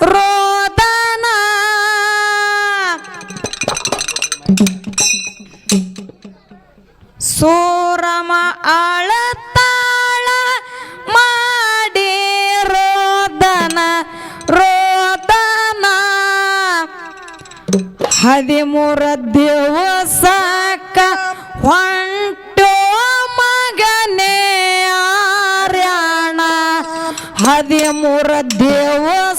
ರೋದನ. ಸೋರಮ ಅಳತಾಳ ಮಾಡಿ ರೋದನ ರೋದನ. ಹದಿಮೂರ ದಿವಸಕ್ಕ ಹೊಂಟೋ ಮಗನೇ ಆರ್ಯಾಣ. ಹದಿಮೂರ ದಿವಸಕ್ಕ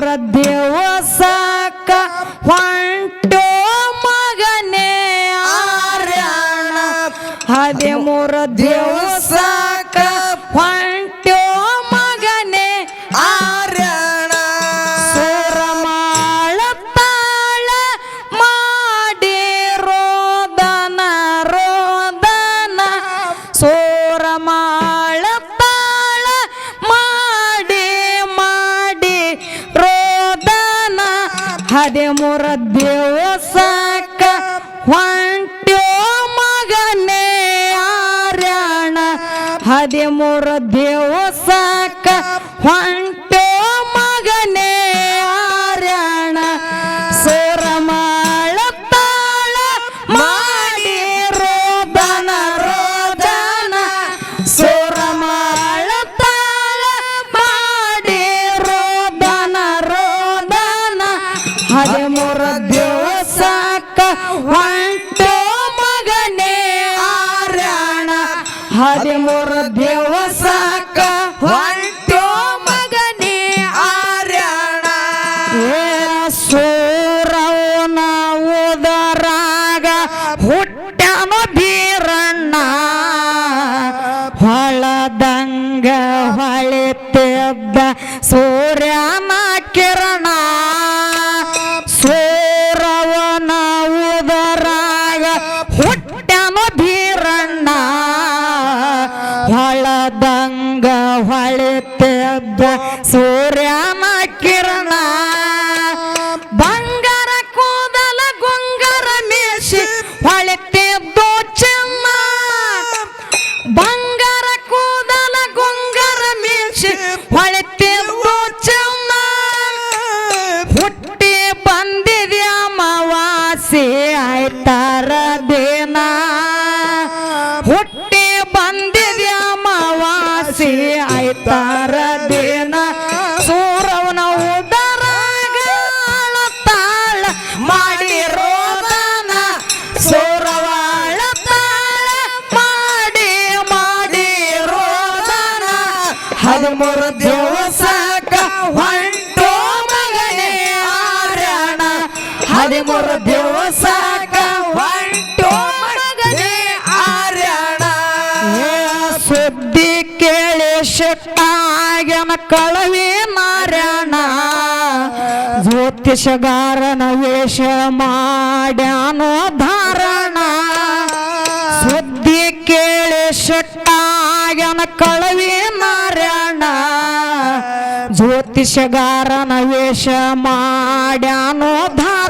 ಹದಿಮೂರ ದೇವಸಕ ಹೊಂಟೋ ಮಗನೇ ಆರ್ಯಾಣ. ಹದಿಮೂರ ದಿವಸಕ್ಕ ಹದಿಮೂರ ದಿವಸಕ್ಕ ಹೊಂಟೋ ಹೊಳಿತಿದ್ದ ಸೂರ್ಯನ ಕಿರಣ ಕೇಳಿ ಕಳವೇ ನಾರಾಯಣ ಜ್ಯೋತಿಷಗಾರನ ವೇಷ ಮಾಡ್ಯಾನೋ ಧಾರಣ. ಸುದ್ದಿ ಕೇಳಿ ಶಕ್ತಾಗನ ಕಳವಿ ಮಾರ್ಯಾಣ ಜ್ಯೋತಿಷಗಾರನ ವೇಷ ಮಾಡ್ಯಾನೋ ಧಾರಣ.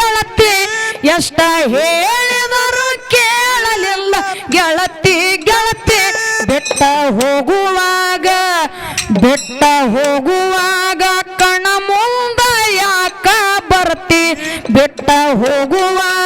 ಎಷ್ಟ ಹೇಳಿದರು ಕೇಳಲಿಲ್ಲ. ಗೆಳತಿ ಗೆಳತಿ, ಬೆಟ್ಟ ಹೋಗುವಾಗ ಬೆಟ್ಟ ಹೋಗುವಾಗ ಕಣ ಮುಂದ ಯಾಕ ಬರ್ತಿ? ಬೆಟ್ಟ ಹೋಗುವಾಗ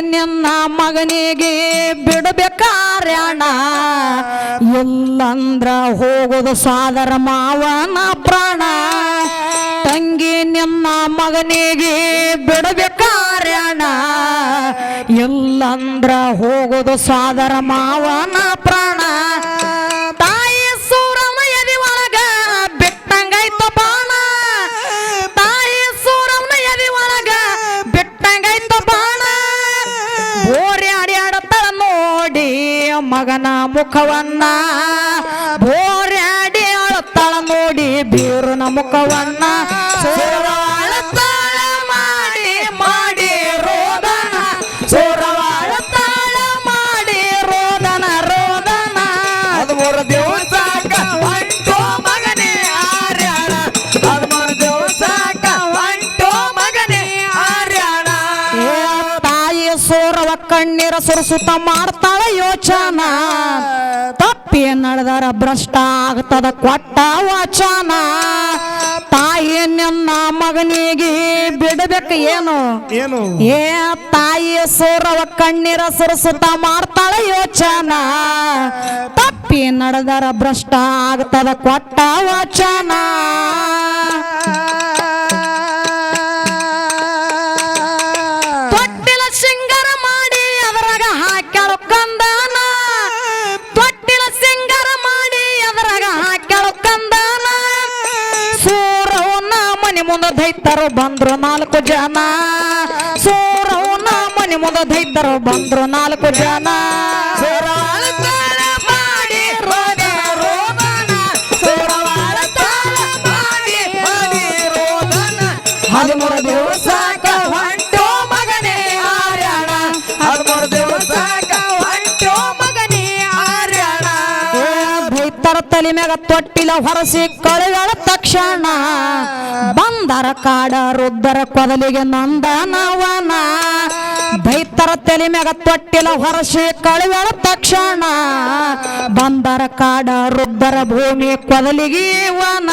ನಿನ್ನ ಮಗನಿಗೆ ಬಿಡಬೇಕಾರ್ಯಾಣ? ಎಲ್ಲಂದ್ರ ಹೋಗೋದು ಸಾದರ ಮಾವನ ಪ್ರಾಣ. ತಂಗಿ, ನಿನ್ನ ಮಗನಿಗೆ ಬಿಡಬೇಕಾರ್ಯಾಣ? ಎಲ್ಲಂದ್ರ ಹೋಗೋದು ಸಾದರ ಮಾವನ ಪ್ರಾಣ. ಮುಖವನ್ನ ಭೋರ್ಯಾಡಿ ಅಳುತ್ತಾಳ ನೋಡಿ ಬೀರನ ಮುಖವನ್ನ ಕಣ್ಣೀರ ಸುರಿಸುತ್ತ ಮಾಡ್ತಾಳ ಯೋಚನ. ತಪ್ಪಿ ನಡೆದಾರ ಭ್ರಷ್ಟ ಆಗ್ತದ ಕೊಟ್ಟ ವಚನ. ತಾಯಿ ನಿನ್ನ ಮಗನಿಗೆ ಬಿಡಬೇಕು ಏನು? ಏನು? ಏ ತಾಯಿ ಸೂರವ ಕಣ್ಣೀರ ಸುರಸುತ್ತ ಮಾಡ್ತಾಳ ಯೋಚನ. ತಪ್ಪಿ ನಡೆದಾರ ಭ್ರಷ್ಟ ಆಗ್ತದ ಕೊಟ್ಟ ವಚನ. ಮನೆ ಮುಂದೆ ದೈತರು ಬಂದ್ರು ನಾಲ್ಕು ಜನ. ಸೂರವನ್ನ ಮನೆ ಮುಂದೆ ದೈತರು ಬಂದ್ರು ನಾಲ್ಕು ಜನ. ತಲೆ ಮ್ಯಾಗ ತೊಟ್ಟಿಲ ಹೊರಸಿ ಕಳೆಗಳ ತಕ್ಷಣ ಬಂದರ ಕಾಡ ರುದ್ದರ ಕೊದಲಿಗೆ ನಂದನವನ. ದೈತರ ತಲೆ ಮ್ಯಾಗ ತೊಟ್ಟಿಲ ಹೊರಸಿ ಕಳೆಗಳ ತಕ್ಷಣ ಬಂದರ ಕಾಡ ರುದ್ದರ ಭೂಮಿ ಕೊದಲಿಗೆ ವನ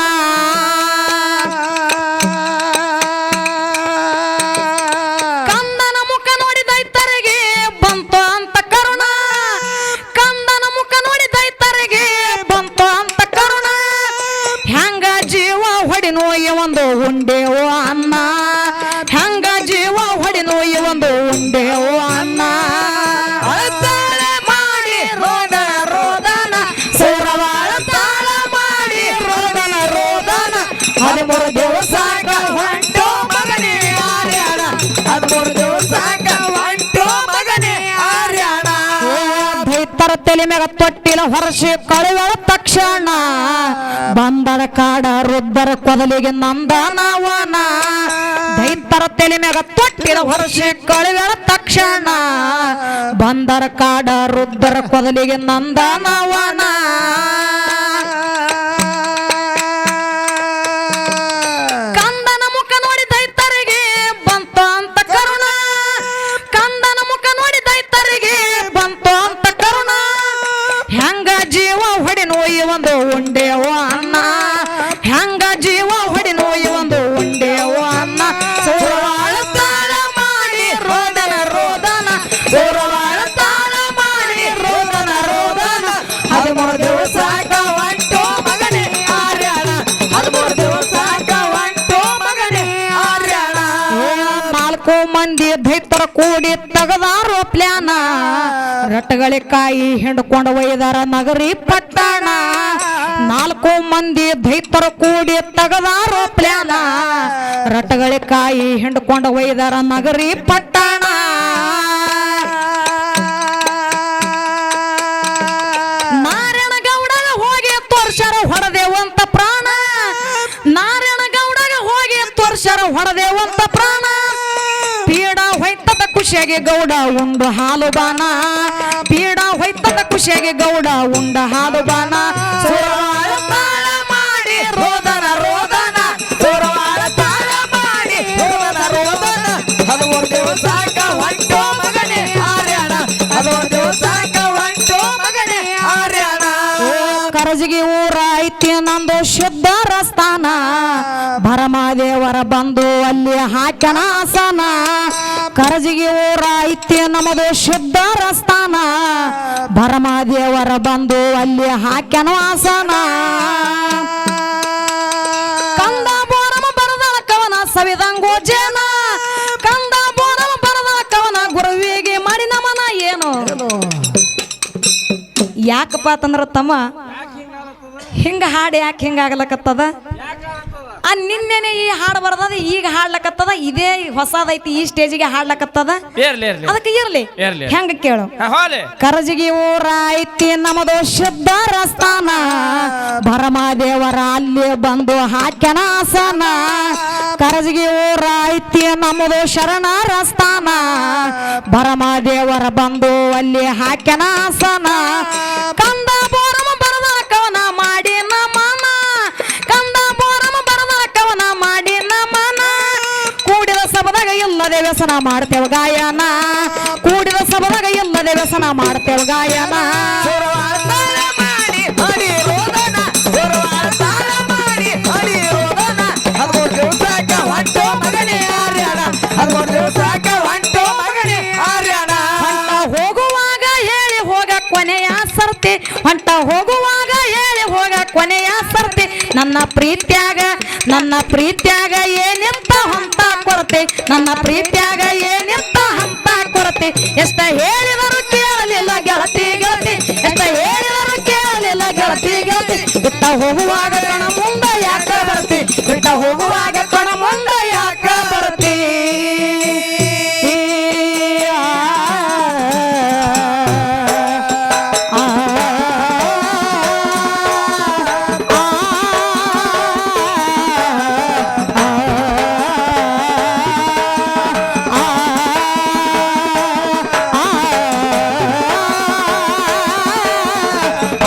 ತಲೆ ಮ್ಯಾಗ ತೊಟ್ಟಿಲ ಹೊರಸಿ ಕಳೆದ ತಕ್ಷಣ ಬಂದರ ಕಾಡ ರುದ್ದರ ಕೊದಲಿಗೆ ನಂದನವನ. ದೈತರ ತಲೆ ಮ್ಯಾಗ ತೊಟ್ಟಿಲ ಹೊರಸಿ ಕಳೆದ ತಕ್ಷಣ ಬಂದರ ಕಾಡ ರುದ್ದರ ಕೊದಲಿಗೆ ನಂದನವನ. ಜೀವ ನಾಲ್ಕು ಮಂದಿ ದೈತರ ಕೂಡಿ ತಗದಾರೋ ಪ್ಲಾನ ರಟ್ಟಗಳಿ ಕಾಯಿ ಹಿಂಡ್ಕೊಂಡು ಒಯ್ದಾರ ನಗರಿ ಪಟ್ಟಣ. ನಾಲ್ಕು ಮಂದಿ ದೈತರ ಕೂಡಿ ತಗದಾರೋ ಪ್ಲಾನ ರಟ್ಟಗಳಿ ಕಾಯಿ ಹಿಂಡ್ಕೊಂಡು ಒಯ್ದಾರ ನಗರಿ ಪಟ್ಟಣ. ನಾರಾಯಣ ಗೌಡಗ ಹೋಗಿ ಹೊಡೆದೇವಂತ ಪ್ರಾಣ. ನಾರಾಯಣ ಗೌಡಗ ಹೋಗಿ ತೋರ್ಸರ ಹೊಡೆದೇವಂತ ಪ್ರಾಣ. ಖುಷಿಯಾಗಿ ಗೌಡ ಉಂಡು ಹಾಲು ಬಾನ ಪೀಡ ಹೊಯ್ತದ ಖುಷಿಯಾಗಿ ಗೌಡ ಉಂಡ ಹಾಲು ಬಾನ ಮಾಡಿ ರೋದನ ರೋದನ. ಮಾಡಿ ರೋದನ ರೋದನ. ಕರಜಿಗೆ ಊರ ಐತಿ ನಂದು ಶುದ್ಧ ರಸ್ತಾನ. ಭರಮದೇವರ ಬಂದು ಅಲ್ಲಿ ಹಾಕ್ಯನ ಆಸನ ಕರಜಿಗೆ ಊರ ಐತಿ ನಮ್ಮದು ಶುದ್ಧ ರಸ್ತಾನ. ಭರಮಾದೇವರ ಬಂದು ಅಲ್ಲಿ ಹಾಕ್ಯನ ಆಸನ ಕಂದ ಬೋರಮ ಬರದ ಕವನ ಸವಿದಂಗೋ ಜೇನ. ಕಂದ ಬೋರಮ ಬರದಳ ಕವನ ಗುರುವಿಗೆ ಮಾಡಿ ನಮನ ಏನು? ಯಾಕಪ್ಪ ಅಂತಂದ್ರ ತಮ್ಮ ಹಿಂಗ ಹಾಡು ಯಾಕೆ ಹಿಂಗ ಆಗ್ಲಕತ್ತದ? ಆ ನಿನ್ನೆನೆ ಈ ಹಾಡು ಬರ್ದದ ಈಗ ಹಾಡ್ಲಕತ್ತದ ಇದೇ ಹೊಸದೈತಿ ಈ ಸ್ಟೇಜಿಗೆ ಹಾಡ್ಲಕತ್ತದ? ಇರ್ಲಿ ಇರ್ಲಿ ಅದಕ್ಕೆ ಇರ್ಲಿ ಇರ್ಲಿ. ಹೆಂಗ ಕೇಳು? ಹಾ, ಕರಜಿಗಿ ಊರ ಐತಿ ನಮ್ಮದು ಶುದ್ಧ ರಸ್ತಾನ. ಭರಮಾದೇವರ ಅಲ್ಲಿ ಬಂದು ಹಾಕ್ಯನ ಆಸನ. ಕರಜಿಗಿ ಊರ ಐತಿ ನಮ್ಮದು ಶರಣ ರಸ್ತಾನ. ಭರಮಾದೇವರ ಬಂದು ಅಲ್ಲಿ ಹಾಕ್ಯನ ಆಸನ. ಕಂದ ಬೋರಮ ಬರದ ಕವನ ಇಲ್ಲದೆ ವ್ಯಸನ ಮಾಡ್ತೇವ ಗಾಯನ. ಕೂಡಿದ ಸಬದಾಗ ಇಲ್ಲದೆ ವ್ಯಸನ ಮಾಡ್ತೇವ ಗಾಯನ. ಹೊಂಟೋ ಹೊಂಟೋ ಹೊಂಟ ಹೋಗುವಾಗ ಹೇಳಿ ಹೋಗ ಕೊನೆಯ ಸರ್ತಿ. ಹೊಂಟ ನನ್ನ ಪ್ರೀತ್ಯಾಗ ನನ್ನ ಪ್ರೀತ್ಯಾಗ ಏನೆಂತ ಹಂತ ಕೊರತೆ ನನ್ನ ಪ್ರೀತಿಯಾಗ ಏನಿರ್ತ ಹಂತ ಕೊರತೆ ಎಷ್ಟ ಹೇಳಿದರು ಕೇಳಲಿಲ್ಲ, ಗೆಳತಿ ಗೆಳತಿ. ಎಷ್ಟ ಹೇಳಿದರು ಕೇಳಲಿಲ್ಲ, ಗೆಳತಿ ಗೆಳತಿ. ಬಿಟ್ಟ ಹೋಗುವಾಗ